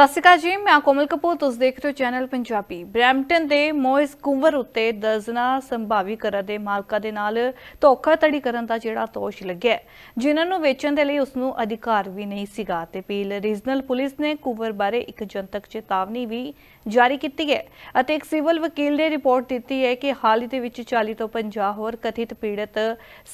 ਸਤਿ ਸ਼੍ਰੀ ਅਕਾਲ ਜੀ, ਮੈਂ ਕੋਮਲ ਕਪੂਰ, ਤੁਸੀਂ ਦੇਖ ਰਹੇ ਹੋ ਚੈਨਲ ਪੰਜਾਬੀ। ਬ੍ਰੈਂਪਟਨ ਦੇ ਮੋਇਸ ਕੁੰਵਰ ਉੱਤੇ ਦਰਜਨਾ ਸੰਭਾਵੀ ਘਰਾਂ ਦੇ ਮਾਲਕਾਂ ਦੇ ਨਾਲ ਧੋਖਾਧੜੀ ਕਰਨ ਦਾ ਜਿਹੜਾ ਦੋਸ਼ ਲੱਗਿਆ ਜਿਨ੍ਹਾਂ ਨੂੰ ਵੇਚਣ ਦੇ ਲਈ ਉਸ ਨੂੰ ਅਧਿਕਾਰ ਵੀ ਨਹੀਂ ਸੀਗਾ ਤੇ ਪੀਲ ਰੀਜਨਲ ਪੁਲਿਸ ਨੇ ਕੁੰਵਰ ਬਾਰੇ ਇੱਕ ਜਨਤਕ ਚੇਤਾਵਨੀ ਵੀ ਜਾਰੀ ਕੀਤੀ ਹੈ ਅਤੇ ਇੱਕ ਸਿਵਲ ਵਕੀਲ ਨੇ ਰਿਪੋਰਟ ਦਿੱਤੀ ਹੈ ਕਿ ਹਾਲ ਹੀ ਦੇ ਵਿੱਚ 40 ਤੋਂ 50 ਹੋਰ ਕਥਿਤ ਪੀੜਤ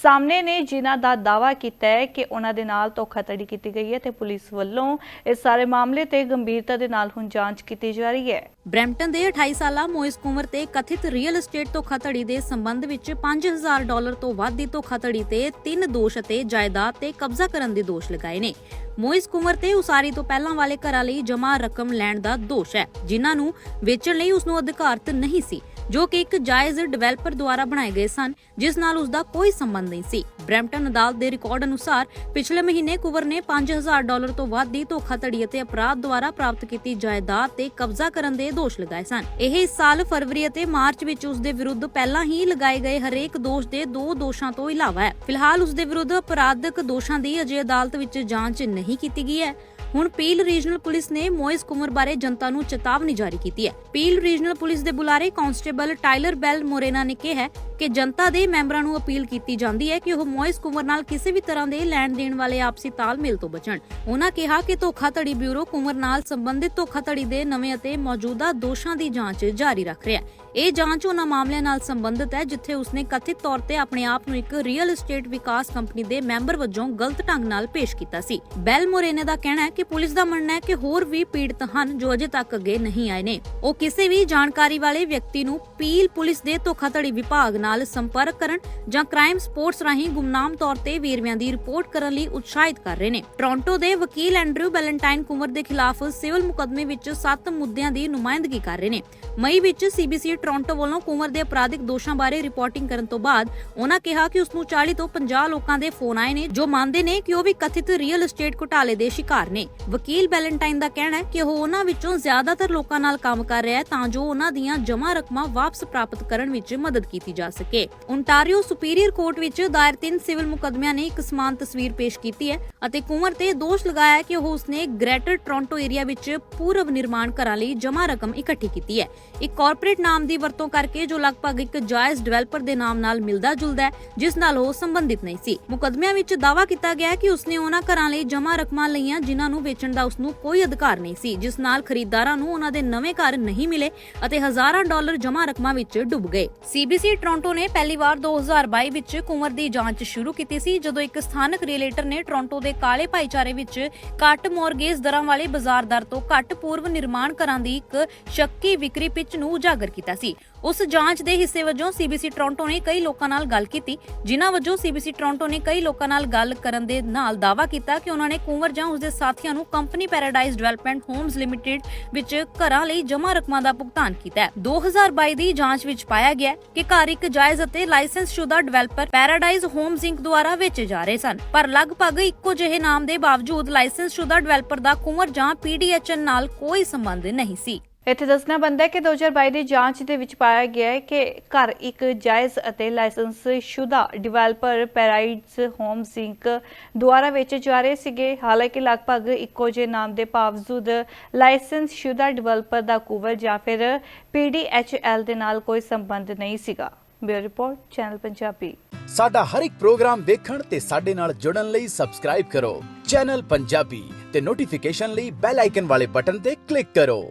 ਸਾਹਮਣੇ ਨੇ ਜਿਨ੍ਹਾਂ ਦਾ ਦਾਅਵਾ ਕੀਤਾ ਹੈ ਕਿ ਉਹਨਾਂ ਦੇ ਨਾਲ ਧੋਖਾਧੜੀ ਕੀਤੀ ਗਈ ਹੈ ਤੇ ਪੁਲਿਸ ਵੱਲੋਂ ਇਸ ਸਾਰੇ ਮਾਮਲੇ ਤੇ ਗੰਭੀਰ ਗੰਭੀਰਤਾ ਦੇ ਨਾਲ ਹੁਣ ਜਾਂਚ ਕੀਤੀ ਜਾ ਰਹੀ ਹੈ। ਬ੍ਰੈਂਪਟਨ ਦੇ 28 ਸਾਲਾ ਮੋਇਸ ਕੁਮਰ ਤੇ ਕਥਿਤ ਰੀਅਲ ਏਸਟੇਟ ਧੋਖਾਧੜੀ ਦੇ ਸੰਬੰਧ ਵਿੱਚ 5000 ਡਾਲਰ ਤੋਂ ਵੱਧ ਦੀ ਧੋਖਾਧੜੀ ਤੇ ਤਿੰਨ ਦੋਸ਼ ਅਤੇ ਜਾਇਦਾਦ ਤੇ ਕਬਜ਼ਾ ਕਰਨ ਦੇ ਦੋਸ਼ ਲਗਾਏ ਨੇ। ਮੋਇਸ ਕੁਮਰ ਤੇ ਉਸਾਰੀ ਤੋਂ ਪਹਿਲਾਂ ਵਾਲੇ ਘਰਾਂ ਲਈ ਜਮ੍ਹਾਂ ਰਕਮ ਲੈਣ ਦਾ ਦੋਸ਼ ਹੈ, ਜਿਨ੍ਹਾਂ ਨੂੰ ਵੇਚਣ ਲਈ ਉਸ ਨੂੰ ਅਧਿਕਾਰਤ ਨਹੀਂ ਸੀ। ਜੋ ਕਿ ਇੱਕ ਜਾਇਜ਼ ਡਿਵੈਲਪਰ ਦੁਆਰਾ ਬਣਾਏ ਗਏ ਸਨ, ਜਿਸ ਨਾਲ ਉਸ ਦਾ ਕੋਈ ਸੰਬੰਧ ਨਹੀਂ ਸੀ। ਬ੍ਰੈਂਪਟਨ ਅਦਾਲਤ ਦੇ ਰਿਕਾਰਡ ਅਨੁਸਾਰ ਪਿਛਲੇ ਮਹੀਨੇ ਕੁਵਰ ਨੇ 5000 ਡਾਲਰ ਤੋਂ ਵੱਧ ਦੀ ਧੋਖਾਧੜੀ ਅਤੇ ਅਪਰਾਧ ਦੁਆਰਾ ਪ੍ਰਾਪਤ ਕੀਤੀ ਜਾਇਦਾਦ ਤੇ ਕਬਜ਼ਾ ਕਰਨ ਦੇ ਦੋਸ਼ ਲਗਾਏ ਸਨ। ਇਹ ਇਸ ਸਾਲ ਫਰਵਰੀ ਅਤੇ ਮਾਰਚ ਵਿੱਚ ਉਸ ਦੇ ਵਿਰੁੱਧ ਪਹਿਲਾਂ ਹੀ ਲਗਾਏ ਗਏ ਹਰੇਕ ਦੋਸ਼ ਦੇ ਦੋ ਦੋਸ਼ਾਂ ਤੋਂ ਇਲਾਵਾ ਹੈ। ਫਿਲਹਾਲ ਉਸ ਦੇ ਵਿਰੁੱਧ ਅਪਰਾਧਕ ਦੋਸ਼ਾਂ ਦੀ ਅਜੇ ਅਦਾਲਤ ਵਿੱਚ ਜਾਂਚ ਨਹੀਂ ਕੀਤੀ ਗਈ ਹੈ। ਹੁਣ ਪੀਲ ਰੀਜਨਲ ਪੁਲਿਸ ਨੇ ਮੋਇਸ ਕੁਮਰ ਬਾਰੇ ਜਨਤਾ ਨੂੰ ਚੇਤਾਵਨੀ ਜਾਰੀ ਕੀਤੀ ਹੈ। ਪੀਲ ਰੀਜਨਲ ਪੁਲਿਸ ਦੇ ਬੁਲਾਰੇ ਕਾਂਸਟੇਬਲ ਟਾਇਲਰ ਬੈਲ ਮੋਰੇਨਾ ਨੇ ਕਿਹਾ ਕਿ ਜਨਤਾ ਦੇ ਮੈਂਬਰਾਂ ਨੂੰ ਅਪੀਲ ਕੀਤੀ ਜਾਂਦੀ ਹੈ ਕਿ ਉਹ ਮੋਇਸ ਕੁਮਰ ਨਾਲ ਕਿਸੇ ਵੀ ਤਰ੍ਹਾਂ ਦੇ ਲੈਣ ਦੇਣ ਵਾਲੇ ਆਪਸੀ ਤਾਲਮੇਲ ਤੋਂ ਬਚਣ। ਉਹਨਾਂ ਕਿਹਾ ਕਿ ਧੋਖਾਧੜੀ ਬਿਊਰੋ ਕੁਮਰ ਨਾਲ ਸੰਬੰਧਿਤ ਧੋਖਾਧੜੀ ਦੇ ਨਵੇਂ ਅਤੇ ਮੌਜੂਦਾ ਦੋਸ਼ਾਂ ਦੀ ਜਾਂਚ ਜਾਰੀ ਰੱਖ ਰਿਹਾ ਹੈ। ਇਹ ਜਾਂਚ ਉਹਨਾਂ ਮਾਮਲਿਆਂ ਨਾਲ ਸੰਬੰਧਿਤ ਹੈ, ਜਿੱਥੇ ਉਸਨੇ ਕਥਿਤ ਤੌਰ ਤੇ ਆਪਣੇ ਆਪ ਨੂੰ ਇੱਕ ਰੀਅਲ ਏਸਟੇਟ ਵਿਕਾਸ ਕੰਪਨੀ ਦੇ ਮੈਂਬਰ ਵਜੋਂ ਗਲਤ ਢੰਗ ਨਾਲ ਪੇਸ਼ ਕੀਤਾ ਸੀ। ਬੈਲ ਮੋਰੇਨੇ ਦਾ ਕਹਿਣਾ ਹੈ ਕਿ ਪੁਲਿਸ ਦਾ ਮੰਨਣਾ ਹੈ ਕਿ ਹੋਰ ਵੀ ਪੀੜਤ ਹਨ ਜੋ ਅਜੇ ਤੱਕ ਅੱਗੇ ਨਹੀਂ ਆਏ ਨੇ। ਉਹ ਕਿਸੇ ਵੀ ਜਾਣਕਾਰੀ ਵਾਲੇ ਵਿਅਕਤੀ ਨੂੰ ਪੀਲ ਪੁਲਿਸ ਦੇ ਧੋਖਾਧੜੀ ਵਿਭਾਗ ਨਾਲ ਸੰਪਰਕ ਕਰਨ ਜਾਂ ਕ੍ਰਾਈਮ ਸਪੋਰਟਸ ਰਾਹੀਂ ਗੁੰਮਨਾਮ ਤੌਰ ਤੇ ਵੇਰਵਿਆਂ ਦੀ ਰਿਪੋਰਟ ਕਰਨ ਲਈ ਉਤਸ਼ਾਹਿਤ ਕਰ ਰਹੇ ਨੇ। ਟੋਰਾਂਟੋ ਦੇ ਵਕੀਲ ਐਂਡਰਿਊ ਬੈਲੈਂਟਾਈਨ ਕੁਮਰ ਦੇ ਖਿਲਾਫ ਸਿਵਲ ਮੁਕੱਦਮੇ ਵਿੱਚ 7 ਮੁੱਦਿਆਂ ਦੀ ਨੁਮਾਇੰਦਗੀ ਕਰ ਰਹੇ ਨੇ। ਮਈ ਵਿੱਚ ਸੀਬੀਸੀ ਟੋਰਾਂਟੋ ਵੱਲੋਂ ਕੁਮਰ ਦੇ ਅਪਰਾਧਿਕ ਦੋਸ਼ਾਂ ਬਾਰੇ ਰਿਪੋਰਟਿੰਗ ਕਰਨ ਤੋਂ ਬਾਅਦ ਉਹਨਾਂ ਕਿਹਾ ਕਿ ਉਸ ਨੂੰ 40 ਤੋਂ 50 ਲੋਕਾਂ ਦੇ ਫੋਨ ਆਏ ਨੇ, ਜੋ ਮੰਨਦੇ ਨੇ ਕਿ ਉਹ ਵੀ ਕਥਿਤ ਰੀਅਲ ਏਸਟੇਟ ਘੁਟਾਲੇ ਦੇ ਸ਼ਿਕਾਰ ਨੇ। ਵਕੀਲ ਬੈਲੈਂਟਾਈਨ ਦਾ ਕਹਿਣਾ ਹੈ ਕਿ ਉਹ ਉਹਨਾਂ ਵਿੱਚੋਂ ਜ਼ਿਆਦਾਤਰ ਲੋਕਾਂ ਨਾਲ ਕੰਮ ਕਰ ਰਿਹਾ ਹੈ ਤਾਂ ਜੋ ਉਹਨਾਂ ਦੀਆਂ ਜਮ੍ਹਾਂ ਰਕਮਾਂ ਵਾਪਸ ਪ੍ਰਾਪਤ ਕਰਨ ਵਿੱਚ ਮਦਦ ਕੀਤੀ ਜਾ ਸਕੇ। ਓਨਟਾਰੀਓ ਸੁਪੀਰੀਅਰ ਕੋਰਟ ਵਿੱਚ ਦਾਇਰ ਤਿੰਨ ਸਿਵਲ ਮੁਕੱਦਮਿਆਂ ਨੇ ਇੱਕ ਸਮਾਨ ਤਸਵੀਰ ਪੇਸ਼ ਕੀਤੀ ਹੈ ਅਤੇ ਕੁਮਰ ਤੇ ਦੋਸ਼ ਲਗਾਇਆ ਕਿ ਉਹ ਉਸਨੇ ਗ੍ਰੇਟਰ ਟੋਰਾਂਟੋ ਏਰੀਆ ਵਿੱਚ ਪੂਰਵ ਨਿਰਮਾਣ ਘਰਾਂ ਲਈ ਜਮ੍ਹਾਂ ਰਕਮ ਇਕੱਠੀ ਕੀਤੀ ਹੈ। ਇੱਕ ਕਾਰਪੋਰੇਟ ਨਾਮ ਦੀ ਵਰਤੋਂ ਕਰਕੇ ਜੋ ਲਗਭਗ ਇੱਕ ਜਾਇਜ਼ ਡਿਵੈਲਪਰ ਦੇ ਨਾਮ ਨਾਲ ਮਿਲਦਾ ਜੁਲਦਾ ਹੈ, ਜਿਸ ਨਾਲ ਉਹ ਸੰਬੰਧਿਤ ਨਹੀਂ ਸੀ। ਮੁਕਦਮਿਆਂ ਵਿੱਚ ਦਾਅਵਾ ਕੀਤਾ ਗਿਆ ਕਿ ਉਸਨੇ ਉਹਨਾਂ ਘਰਾਂ ਲਈ ਜਮ੍ਹਾਂ ਰਕਮਾਂ ਲਈਆਂ ਜਿਨ੍ਹਾਂ ਨੂੰ ਵੇਚਣ ਦਾ ਉਸਨੂੰ ਕੋਈ ਅਧਿਕਾਰ ਨਹੀਂ ਸੀ, ਜਿਸ ਨਾਲ ਖਰੀਦਦਾਰਾਂ ਨੂੰ ਉਹਨਾਂ ਦੇ ਨਵੇਂ ਘਰ ਨਹੀਂ ਮਿਲੇ ਅਤੇ ਹਜ਼ਾਰਾਂ ਡਾਲਰ ਜਮ੍ਹਾਂ ਰਕਮਾਂ ਵਿੱਚ ਡੁੱਬ ਗਏ। ਸੀਬੀਸੀ ਟੋਰਾਂਟੋ ਨੇ ਪਹਿਲੀ ਵਾਰ 2022 ਵਿੱਚ ਕੁਮਰ ਦੀ ਜਾਂਚ ਸ਼ੁਰੂ ਕੀਤੀ ਸੀ, ਜਦੋਂ ਇੱਕ ਸਥਾਨਕ ਰੀਲੇਟਰ ਨੇ ਟੋਰਾਂਟੋ ਦੇ ਕਾਲੇ ਭਾਈਚਾਰੇ ਵਿੱਚ ਘੱਟ ਮੌਰਗੇਜ ਦਰਾਂ ਵਾਲੇ ਬਾਜ਼ਾਰ ਦਰ ਤੋਂ ਘੱਟ ਪੂਰਵ ਨਿਰਮਾਣ ਕਰਾਂ ਦੀ ਇੱਕ ਸ਼ੱਕੀ ਵਿਕਰੀ ਪਿੱਚ ਨੂੰ ਉਜਾਗਰ ਕੀਤਾ ਸੀ। ਉਸ ਜਾਂਚ ਦੇ ਹਿੱਸੇ ਵਜੋਂ ਸੀਬੀਸੀ ਟੋਰਾਂਟੋ ਨੇ ਕਈ ਲੋਕਾਂ ਨਾਲ ਗੱਲ ਕੀਤੀ, ਜਿਨ੍ਹਾਂ ਵਜੋਂ ਸੀਬੀਸੀ ਟੋਰਾਂਟੋ ਨੇ ਕਈ ਲੋਕਾਂ ਨਾਲ ਗੱਲ ਕਰਨ ਦੇ ਨਾਲ ਦਾਅਵਾ ਕੀਤਾ ਕਿ ਉਹਨਾਂ ਨੇ ਕੁੰਵਰ ਜਾਂ ਉਸਦੇ ਸਾਥੀਆਂ ਨੂੰ company paradise development homes limited ਵਿੱਚ ਘਰਾਂ ਲਈ ਜਮ੍ਹਾਂ ਰਕਮਾਂ ਦਾ ਭੁਗਤਾਨ ਕੀਤਾ ਹੈ। 2022 ਦੀ ਜਾਂਚ ਵਿੱਚ ਪਾਇਆ ਗਿਆ ਹੈ ਕਿ ਘਰ ਇੱਕ ਜਾਇਜ਼ ਅਤੇ ਲਾਇਸੈਂਸ ਸ਼ੁਦਾ ਡਿਵੈਲਪਰ ਪੈਰਾਡਾਈਜ਼ ਹੋਮਸ ਇੰਕ ਦੁਆਰਾ ਵੇਚੇ ਜਾ ਰਹੇ ਸਨ, ਪਰ ਲਗਭਗ ਇੱਕੋ ਜਿਹੇ ਨਾਮ ਦੇ ਬਾਵਜੂਦ ਲਾਇਸੈਂਸ ਸ਼ੁਦਾ ਡਿਵੈਲਪਰ ਦਾ ਕੁੰਵਰ ਜਾਂ ਪੀਡੀਐਚਐਨ ਨਾਲ ਕੋਈ ਸੰਬੰਧ ਨਹੀਂ ਸੀ। ਇੱਥੇ ਦੱਸਣਾ ਬੰਦਾ ਕਿ 2022 ਦੀ ਜਾਂਚ ਦੇ ਵਿੱਚ ਪਾਇਆ ਗਿਆ ਹੈ ਕਿ ਘਰ ਇੱਕ ਜਾਇਜ਼ ਅਤੇ ਲਾਇਸੈਂਸ ਸ਼ੁਦਾ ਡਿਵੈਲਪਰ ਪੈਰਾਈਡਸ ਹੋਮ ਸਿੰਕ ਦੁਆਰਾ ਵੇਚੇ ਜਾ ਰਹੇ ਸੀਗੇ। ਹਾਲਾਂਕਿ ਲਗਭਗ ਇੱਕੋ ਜਿਹੇ ਨਾਮ ਦੇ ਬਾਵਜੂਦ ਲਾਇਸੈਂਸ ਸ਼ੁਦਾ ਡਿਵੈਲਪਰ ਦਾ ਕੁਵਰ ਜਾਂ ਫਿਰ ਪੀਡੀਐਚਐਲ ਦੇ ਨਾਲ ਕੋਈ ਸੰਬੰਧ ਨਹੀਂ ਸੀਗਾ। Bureau report, channel Punjabi. ਸਾਡਾ ਹਰ ਇੱਕ ਪ੍ਰੋਗਰਾਮ ਦੇਖਣ ਤੇ ਸਾਡੇ ਨਾਲ ਜੁੜਨ ਲਈ ਸਬਸਕ੍ਰਾਈਬ ਕਰੋ। ਚੈਨਲ ਪੰਜਾਬੀ ਤੇ ਨੋਟੀਫਿਕੇਸ਼ਨ ਲਈ ਬੈਲ ਆਈਕਨ ਵਾਲੇ ਬਟਨ ਤੇ ਕਲਿੱਕ ਕਰੋ।